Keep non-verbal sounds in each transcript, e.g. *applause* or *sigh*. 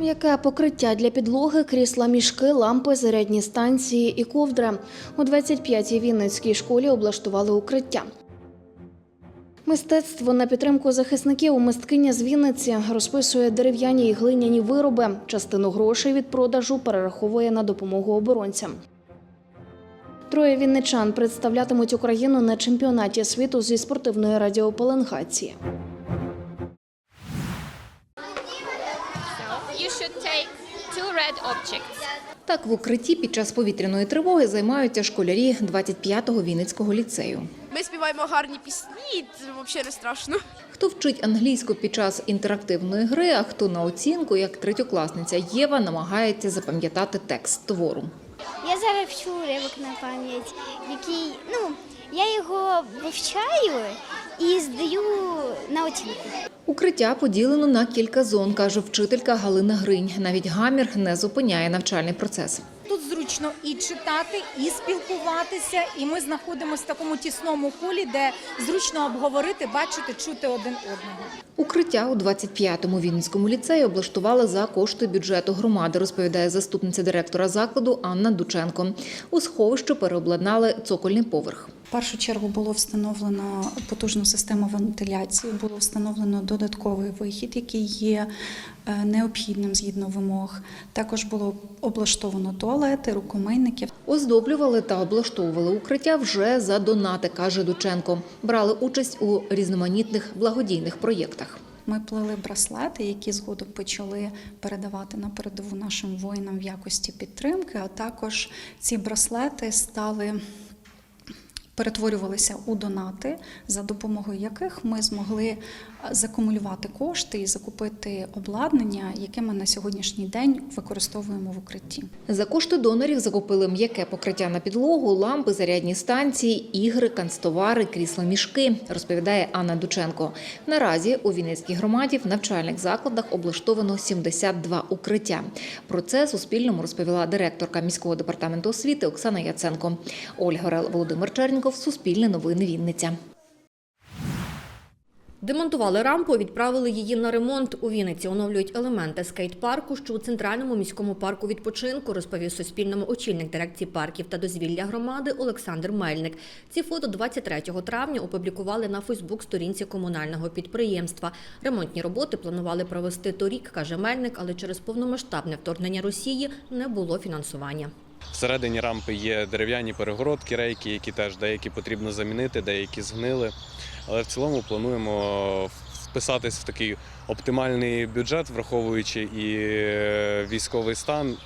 М'яке покриття для підлоги, крісла мішки, лампи, зарядні станції і ковдра. У 25-й Вінницькій школі облаштували укриття. Мистецтво на підтримку захисників у мисткиня з Вінниці розписує дерев'яні і глиняні вироби. Частину грошей від продажу перераховує на допомогу оборонцям. Троє вінничан представлятимуть Україну на чемпіонаті світу зі спортивної радіопеленгації. Так в укритті під час повітряної тривоги займаються школярі 25-го Вінницького ліцею. Ми співаємо гарні пісні, це взагалі не страшно. Хто вчить англійську під час інтерактивної гри, а хто на оцінку, як третьокласниця Єва, намагається запам'ятати текст твору. Я зараз вчу уривок на пам'ять, який, ну, я його вивчаю і здаю на оцінку. Укриття поділено на кілька зон, каже вчителька Галина Гринь. Навіть гамір не зупиняє навчальний процес. Тут зручно і читати, і спілкуватися, і ми знаходимося в такому тісному колі, де зручно обговорити, бачити, чути один одного. Укриття у 25-му Вінницькому ліцеї облаштували за кошти бюджету громади, розповідає заступниця директора закладу Анна Дученко. У сховище переобладнали цокольний поверх. В першу чергу було встановлено потужну систему вентиляції, було встановлено додатковий вихід, який є е, необхідним згідно вимог. Також було облаштовано туалети, рукомийники. Оздоблювали та облаштовували укриття вже за донати, каже Дученко. Брали участь у різноманітних благодійних проєктах. Ми плели браслети, які згодом почали передавати на передову нашим воїнам в якості підтримки. А також ці браслети стали перетворювалися у донати, за допомогою яких ми змогли е, закумулювати кошти і закупити обладнання, яке ми на сьогоднішній день використовуємо в укритті. За кошти донорів закупили м'яке покриття на підлогу, лампи, зарядні станції, ігри, канцтовари, крісла мішки, розповідає Анна Дученко. Наразі у Вінницькій громаді в навчальних закладах облаштовано 72 укриття. Про це Суспільному розповіла директорка міського департаменту освіти Оксана Яценко. Ольга Володимир Черніков, Суспільне новини Вінниця. Демонтували рампу, відправили її на ремонт. У Вінниці оновлюють елементи скейт-парку, що у центральному міському парку відпочинку, розповів Суспільному очільник дирекції парків та дозвілля громади Олександр Мельник. Ці фото 23 травня опублікували на Фейсбук-сторінці комунального підприємства. Ремонтні роботи планували провести торік, каже Мельник, але через повномасштабне вторгнення Росії не було фінансування. Всередині рампи є дерев'яні перегородки, рейки, які теж деякі потрібно замінити, деякі згнили. Але в цілому плануємо вписатись в такий оптимальний бюджет, враховуючи і е, військовий стан,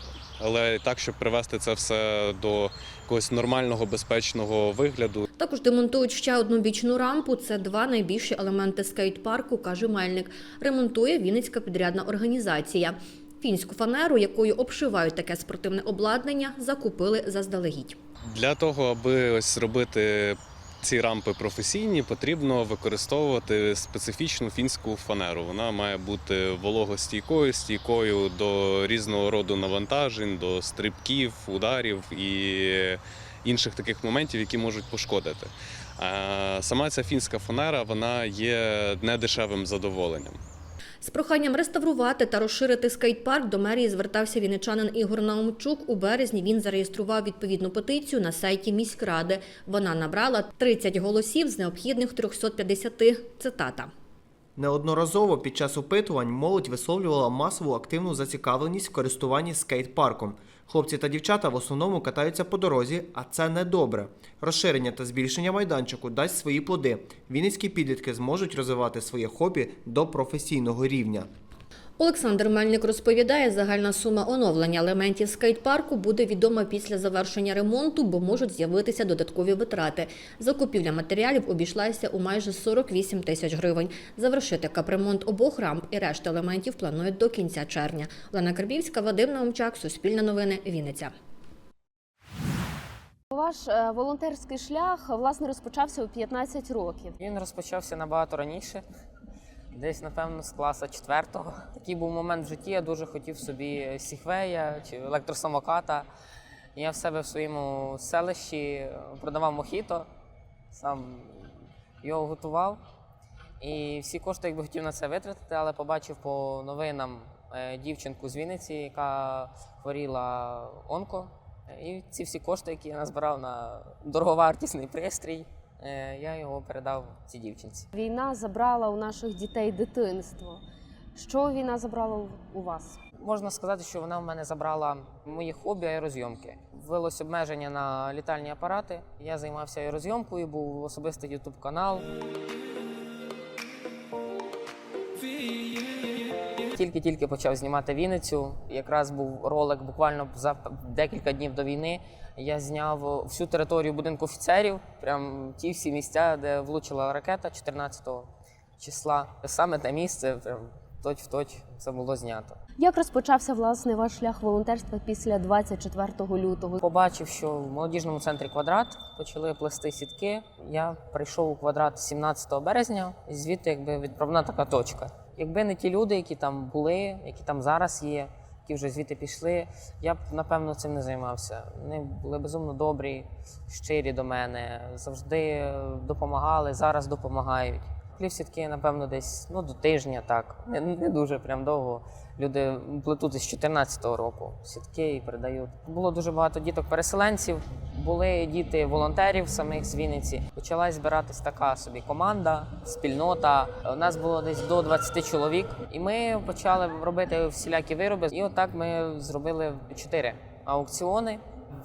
але так, щоб привести це все до якогось нормального, безпечного вигляду. Також демонтують ще одну бічну рампу. Це два найбільші елементи скейт-парку, каже Мельник. Ремонтує Вінницька підрядна організація. Фінську фанеру, якою обшивають таке спортивне обладнання, закупили заздалегідь. Для того, аби ось зробити ці рампи професійні, потрібно використовувати специфічну фінську фанеру. Вона має бути вологостійкою, стійкою до різного роду навантажень, до стрибків, ударів і інших таких моментів, які можуть пошкодити. А Сама ця фінська фанера вона є недешевим задоволенням. З проханням реставрувати та розширити скейт-парк до мерії звертався вінничанин Ігор Наумчук. У березні він зареєстрував відповідну петицію на сайті міськради. Вона набрала 30 голосів з необхідних 350. Цитата. Неодноразово під час опитувань молодь висловлювала масову активну зацікавленість в користуванні скейт-парком. Хлопці та дівчата в основному катаються по дорозі, а це не добре. Розширення та збільшення майданчику дасть свої плоди. Вінницькі підлітки зможуть розвивати своє хобі до професійного рівня. Олександр Мельник розповідає, загальна сума оновлення елементів скейт-парку буде відома після завершення ремонту, бо можуть з'явитися додаткові витрати. Закупівля матеріалів обійшлася у майже 48 тисяч гривень. Завершити капремонт обох рамп і решти елементів планують до кінця червня. Олена Карбівська, Вадим Наумчак, Суспільне новини, Вінниця. Ваш е, волонтерський шлях власне розпочався у 15 років. Він розпочався набагато раніше, десь, напевно, з класу четвертого. Такий був момент в житті, я дуже хотів собі сіхвея чи електросамоката. Я в себе в своєму селищі продавав мохіто, сам його готував. І всі кошти, якби хотів на це витратити, але побачив по новинам е, дівчинку з Вінниці, яка хворіла онко. І ці всі кошти, які я назбирав на дороговартісний пристрій, е, я його передав цій дівчинці. Війна забрала у наших дітей дитинство. Що війна забрала у- у вас? Можна сказати, що вона в мене забрала мої хобі аерозйомки. Ввелось обмеження на літальні апарати. Я займався аерозйомкою, був особистий ютуб канал. Тільки-тільки почав знімати Вінницю. Якраз був ролик буквально за декілька днів до війни. Я зняв всю територію будинку офіцерів, прям ті всі місця, де влучила ракета 14 числа. Саме те місце, прям точ в точ це було знято. Як розпочався власне ваш шлях волонтерства після 24 лютого? Побачив, що в молодіжному центрі квадрат почали плести сітки. Я прийшов у квадрат 17 березня, і звідти якби відправна така точка. Якби не ті люди, які там були, які там зараз є, які вже звідти пішли, я б напевно цим не займався. Вони були безумно добрі, щирі до мене, завжди допомагали, зараз допомагають. Плівсітки, напевно, десь ну, до тижня, так. Не, не дуже прям довго. Люди плетуть з 14-го року сітки і передають. Було дуже багато діток-переселенців, були діти волонтерів самих з Вінниці. Почалась збиратись така собі команда, спільнота. У нас було десь до 20 чоловік, і ми почали робити всілякі вироби. І отак ми зробили чотири аукціони.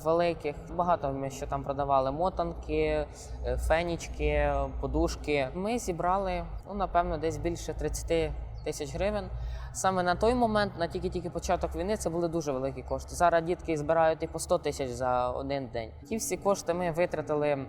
Великих багато ми що там продавали мотанки, е, фенічки, подушки. Ми зібрали ну напевно десь більше 30 тисяч гривень. Саме на той момент, на тільки-тільки початок війни, це були дуже великі кошти. Зараз дітки збирають і по 100 тисяч за один день. Ті всі кошти ми витратили.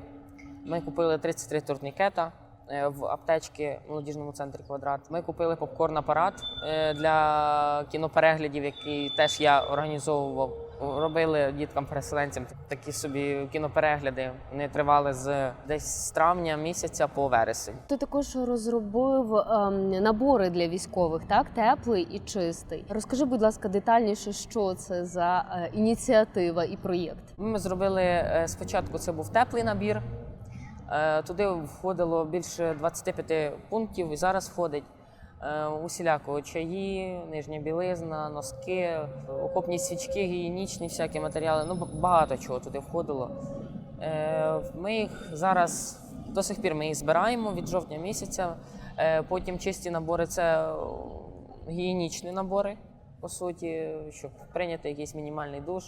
Ми купили 33 турнікета в аптечці в молодіжному центрі квадрат. Ми купили попкорн-апарат е, для кінопереглядів, який теж я організовував. Робили діткам-переселенцям такі собі кіноперегляди. Вони тривали з десь з травня місяця по вересень. Ти також розробив ем, набори для військових, так теплий і чистий. Розкажи, будь ласка, детальніше, що це за е, ініціатива і проєкт. Ми зробили е, спочатку. Це був теплий набір. Е, Туди входило більше 25 пунктів, і зараз входить е, усіляко чаї, нижня білизна, носки, окопні свічки, гігієнічні всякі матеріали. Ну багато чого туди входило. Е, Ми їх зараз до сих пір ми їх збираємо від жовтня місяця. Потім чисті набори це гігієнічні набори, по суті, щоб прийняти якийсь мінімальний душ.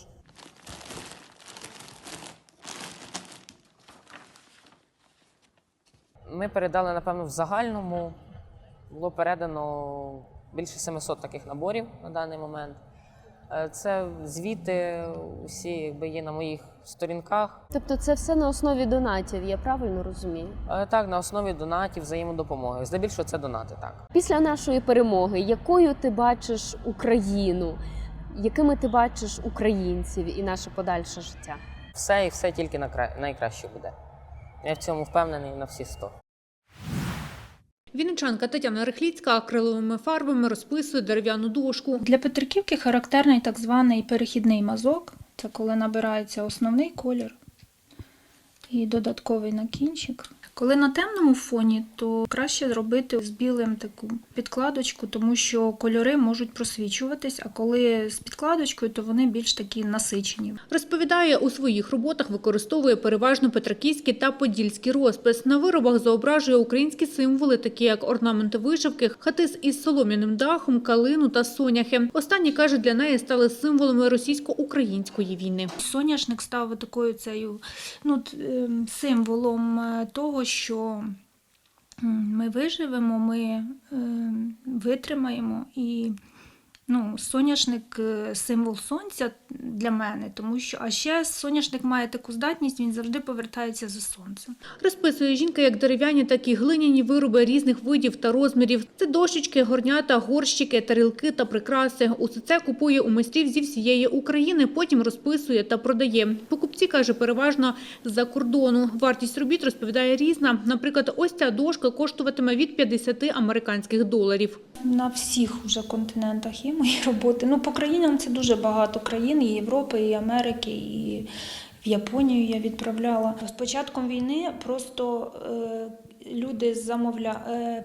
Ми передали, напевно, в загальному було передано більше 700 таких наборів на даний момент. Е, Це звіти усі якби є на моїх сторінках. Тобто, це все на основі донатів, я правильно розумію? Е, Так, на основі донатів, взаємодопомоги. Здебільшого це донати, так. Після нашої перемоги, якою ти бачиш Україну, якими ти бачиш українців і наше подальше життя? Все і все тільки на найкраще буде. Я в цьому впевнений на всі 100. Вінничанка Тетяна Рихліцька акриловими фарбами розписує дерев'яну дошку. Для Петриківки характерний так званий перехідний мазок. Це коли набирається основний колір і додатковий на кінчик. Коли на темному фоні, то краще зробити з білим таку підкладочку, тому що кольори можуть просвічуватись, а коли з підкладочкою, то вони більш такі насичені. Розповідає, у своїх роботах використовує переважно петраківський та подільський розпис. На виробах зображує українські символи, такі як орнаменти вишивки, хати із солом'яним дахом, калину та соняхи. Останні каже, для неї стали символами російсько-української війни. Соняшник став такою цією ну, ем, символом е, того, що ми виживемо, ми ем, витримаємо. І ну, соняшник е, символ сонця для мене, тому що а ще соняшник має таку здатність, він завжди повертається за сонцем. Розписує жінка як дерев'яні, так і глиняні вироби різних видів та розмірів. Це дощечки, горнята, горщики, тарілки та прикраси. Усе це купує у майстрів зі всієї України, потім розписує та продає. Покупці, каже, переважно з-за кордону. Вартість робіт, розповідає, різна. Наприклад, ось ця дошка коштуватиме від 50 американських доларів. На всіх уже континентах є мої роботи. Ну, по країнам це дуже багато країн, і Європи, і Америки, і в Японію я відправляла. З початком війни просто е, люди замовля... е,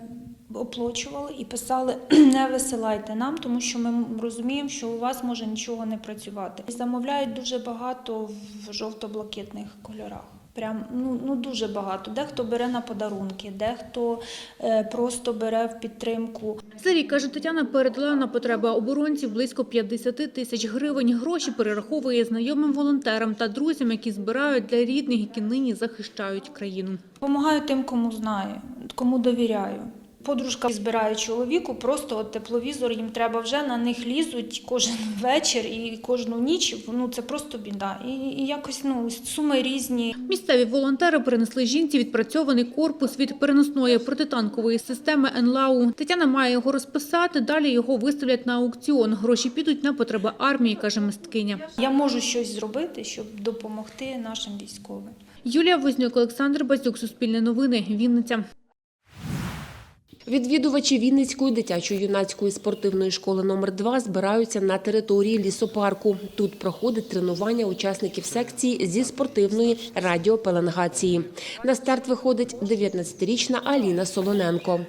оплачували і писали *clears throat* не висилайте нам, тому що ми розуміємо, що у вас може нічого не працювати. Замовляють дуже багато в жовто-блакитних кольорах. Прям ну, ну дуже багато. Дехто бере на подарунки, дехто е, просто бере в підтримку. За рік, каже Тетяна, передала на потреби оборонців близько 50 тисяч гривень. Гроші перераховує знайомим волонтерам та друзям, які збирають для рідних, які нині захищають країну. Помагаю тим, кому знаю, кому довіряю. Подружка збирає чоловіку, просто от тепловізор їм треба вже на них лізуть кожен *laughs* вечір і кожну ніч. Ну це просто біда. І, і якось ну суми різні. Місцеві волонтери принесли жінці відпрацьований корпус від переносної протитанкової системи НЛАУ. Тетяна має його розписати, далі його виставлять на аукціон. Гроші підуть на потреби армії, каже мисткиня. Я можу щось зробити, щоб допомогти нашим військовим. Юлія Вознюк, Олександр Базюк, Суспільне новини, Вінниця. Відвідувачі Вінницької дитячо-юнацької спортивної школи номер 2 збираються на території лісопарку. Тут проходить тренування учасників секції зі спортивної радіопеленгації. На старт виходить 19-річна Аліна Солоненко.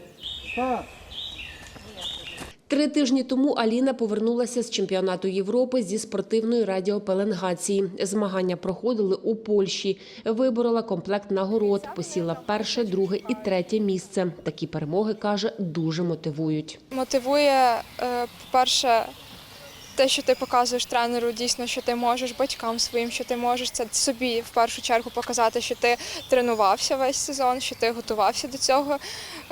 Три тижні тому Аліна повернулася з чемпіонату Європи зі спортивної радіопеленгації. Змагання проходили у Польщі. Виборола комплект нагород, посіла перше, друге і третє місце. Такі перемоги каже, дуже мотивують. Мотивує, е, по-перше, те, що ти показуєш тренеру, дійсно, що ти можеш, батькам своїм, що ти можеш це собі в першу чергу показати, що ти тренувався весь сезон, що ти готувався до цього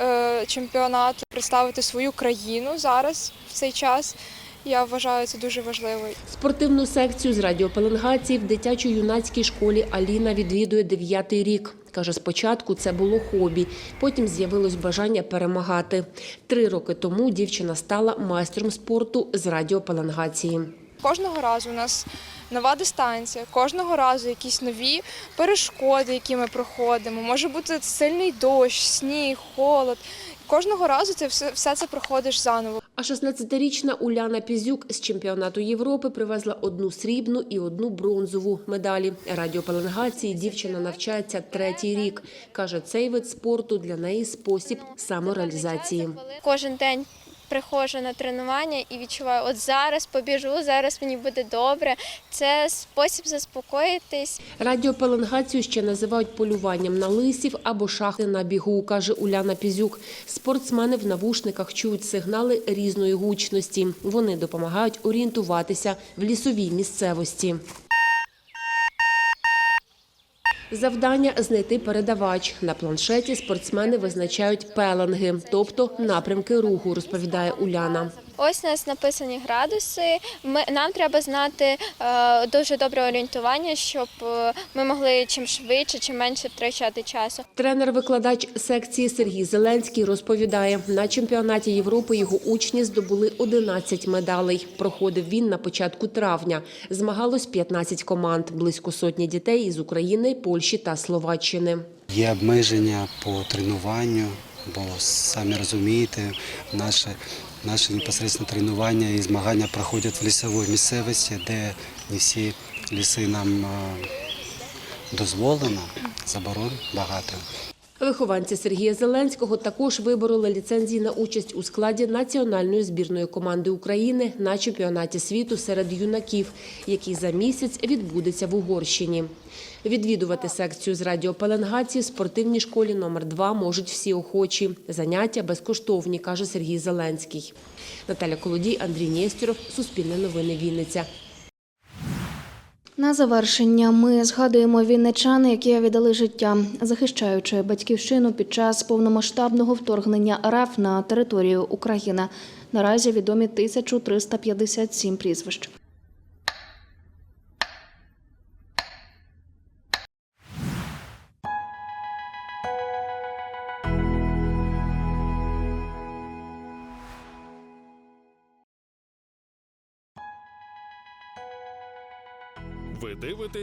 е, чемпіонату, представити свою країну зараз в цей час. Я вважаю це дуже важливо. Спортивну секцію з радіопеленгації в дитячо-юнацькій школі Аліна відвідує дев'ятий рік. Каже, спочатку це було хобі, потім з'явилось бажання перемагати. Три роки тому дівчина стала майстром спорту з радіопеленгації. Кожного разу у нас нова дистанція, кожного разу якісь нові перешкоди, які ми проходимо. Може бути сильний дощ, сніг, холод. Кожного разу ти все, все це проходиш заново. А 16-річна Уляна Пізюк з чемпіонату Європи привезла одну срібну і одну бронзову медалі. Радіопеленгації дівчина навчається третій рік. Каже, цей вид спорту для неї спосіб самореалізації. Кожен день приходжу на тренування і відчуваю, от зараз побіжу, зараз мені буде добре. Це спосіб заспокоїтись. Радіопеленгацію ще називають полюванням на лисів або шахти на бігу, каже Уляна Пізюк. Спортсмени в навушниках чують сигнали різної гучності. Вони допомагають орієнтуватися в лісовій місцевості. Завдання – знайти передавач. На планшеті спортсмени визначають пеленги, тобто напрямки руху, розповідає Уляна. Ось у нас написані градуси. Ми, нам треба знати е, дуже добре орієнтування, щоб е, ми могли чим швидше, чим менше втрачати часу. Тренер-викладач секції Сергій Зеленський розповідає, на чемпіонаті Європи його учні здобули 11 медалей. Проходив він на початку травня. Змагалось 15 команд, близько сотні дітей із України, Польщі та Словаччини. Є обмеження по тренуванню, бо самі розумієте, наше, наше непосередньо тренування і змагання проходять в лісовій місцевості, де не всі ліси нам е, дозволено, заборон багато. Вихованці Сергія Зеленського також вибороли ліцензії на участь у складі національної збірної команди України на чемпіонаті світу серед юнаків, який за місяць відбудеться в Угорщині. Відвідувати секцію з радіопеленгації в спортивній школі номер 2 можуть всі охочі. Заняття безкоштовні, каже Сергій Зеленський. Наталя Колодій, Андрій Нєстєров, Суспільне новини Вінниця. На завершення ми згадуємо вінничани, які віддали життя, захищаючи батьківщину під час повномасштабного вторгнення РФ на територію України. Наразі відомі 1357 прізвищ.